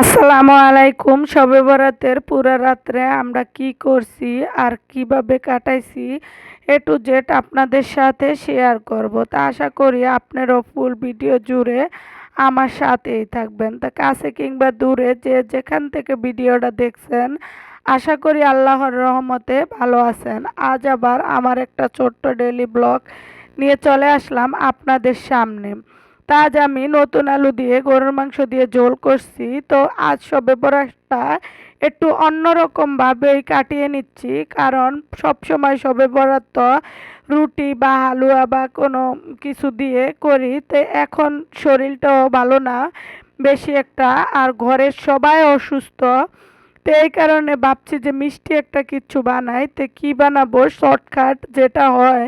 আসসালামু আলাইকুম, শবে বরাতের পুরা রাত্রে আমরা কি করছি আর কীভাবে কাটাইছি এ টু জেড আপনাদের সাথে শেয়ার করব। তা আশা করি আপনারও ফুল ভিডিও জুড়ে আমার সাথেই থাকবেন। তা কাছে কিংবা দূরে যে যেখান থেকে ভিডিওটা দেখছেন, আশা করি আল্লাহর রহমতে ভালো আছেন। আজ আবার আমার একটা ছোট্ট ডেলি ব্লগ নিয়ে চলে আসলাম আপনাদের সামনে। তা আজ আমি নতুন আলু দিয়ে গরুর মাংস দিয়ে ঝোল করছি। তো আজ সবে বরাসটা একটু অন্যরকমভাবেই কাটিয়ে নিচ্ছি। কারণ সব সময় সবে বরাত তো রুটি বা হালুয়া বা কোনো কিছু দিয়ে করি। তো এখন শরীরটাও ভালো না, বেশি একটা। আর ঘরের সবাই অসুস্থ। তো এই কারণে ভাবছি যে মিষ্টি একটা কিছু বানাই। তো কী বানাবো? শর্টকাট যেটা হয়।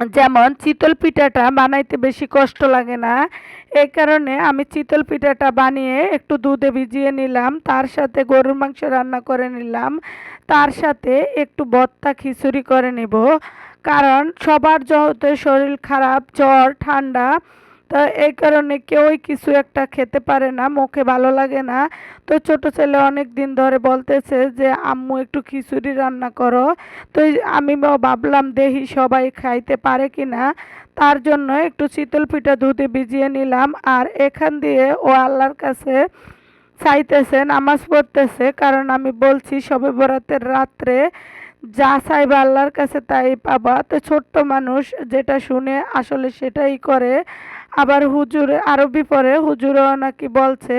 যেমন চিতল পিঠাটা বানাইতে বেশি কষ্ট লাগে না। এই কারণে আমি চিতল পিঠাটা বানিয়ে একটু দুধে ভিজিয়ে নিলাম, তার সাথে গরুর মাংস রান্না করে নিলাম, তার সাথে একটু বত্তা খিচুড়ি করে নেব। কারণ সবার যেহেতু শরীর খারাপ, জ্বর, ঠান্ডা তো এই কারণে কেউই কিছু একটা খেতে পারে না, মুখে ভালো লাগে না। তো ছোট ছেলে অনেক দিন ধরে বলতেছে যে, আম্মু, একটু খিচুড়ি রান্না করো। তো আমি ভাবলাম দেখি সবাই খাইতে পারে কি না? তার জন্য একটু শীতল পিঠা দুধে ভিজিয়ে নিলাম। আর এখান দিয়ে ও আল্লাহর কাছে চাইতেছে, নামাজ পড়তেছে। কারণ আমি বলছি সবে বরাতের রাত্রে যা চাইবা আল্লাহর কাছে তাই পাবা। তো ছোট্ট মানুষ যেটা শুনে আসলে সেটাই করে। আবার হুজুর আরবি পড়ে হুজুরও নাকি বলছে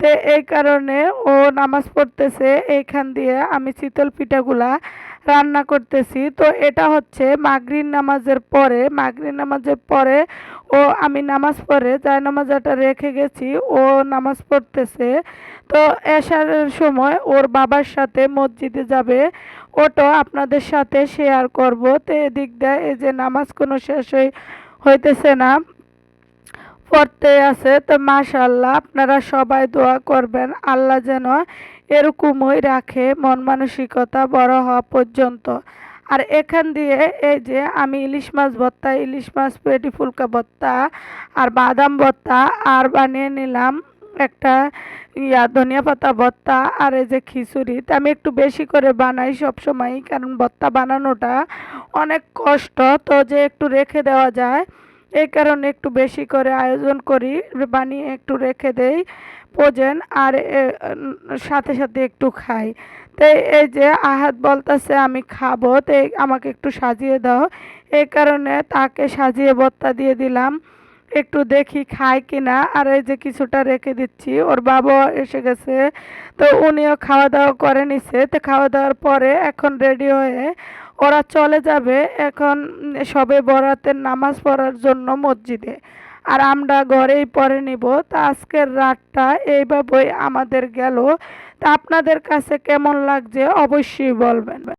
তো এই কারণে ও নামাজ পড়তেছে, এইখান দিয়ে আমি শীতল পিঠাগুলা রান্না করতেছি। তো এটা হচ্ছে মাগরিন নামাজের পরে মাগরিন নামাজের পরে ও আমি নামাজ পড়ে যাই নামাজাটা রেখে গেছি, ও নামাজ পড়তেছে। তো এসার সময় ওর বাবার সাথে মসজিদে যাবে, ওটা আপনাদের সাথে শেয়ার করব। তো এদিক দেয় এই যে নামাজ কোনো শেষ হইতেছে না। পড়তে আছে, তো মাশাল্লাহ আপনারা সবাই দোয়া করবেন। আল্লাহ যেন এরকমই রাখে, মন মানসিকতা বড় হওয়া পর্যন্ত। আর এখান দিয়ে এই যে আমি ইলিশ মাছ ভর্তা, ইলিশ মাছ, পেটি ফুলকা ভর্তা আর বাদাম ভর্তা আর বানিয়ে নিলাম। একটা ইয়া ধনিয়া পাতা ভর্তা আর এই যে খিচুড়ি। তা আমি একটু বেশি করে বানাই সব সময় কারণ ভর্তা বানানোটা অনেক কষ্ট। তো যে একটু রেখে দেওয়া যায় এই কারণে একটু বেশি করে আয়োজন করি, বানিয়ে একটু রেখে দেই, পোজেন আর সাথে সাথে একটু খাই। তো এই যে আহাত বলতেছে আমি খাব, তো আমাকে একটু সাজিয়ে দাও। এই কারণে তাকে সাজিয়ে বত্তা দিয়ে দিলাম। একটু দেখি খায় কিনা। আর এই যে কিছুটা রেখে দিচ্ছি, ওর বাবা এসে গেছে। তো উনিও খাওয়া দাওয়া করে নিছে। তো খাওয়া দাওয়ার পরে এখন রেডি হয়ে ওরা চলে যাবে এখন সবে বরাতের নামাজ পড়ার জন্য মসজিদে। আর আমরা ঘরেই পরে নিব। তা আজকের রাতটা এইভাবেই আমাদের গেল। তা আপনাদের কাছে কেমন লাগছে অবশ্যই বলবেন।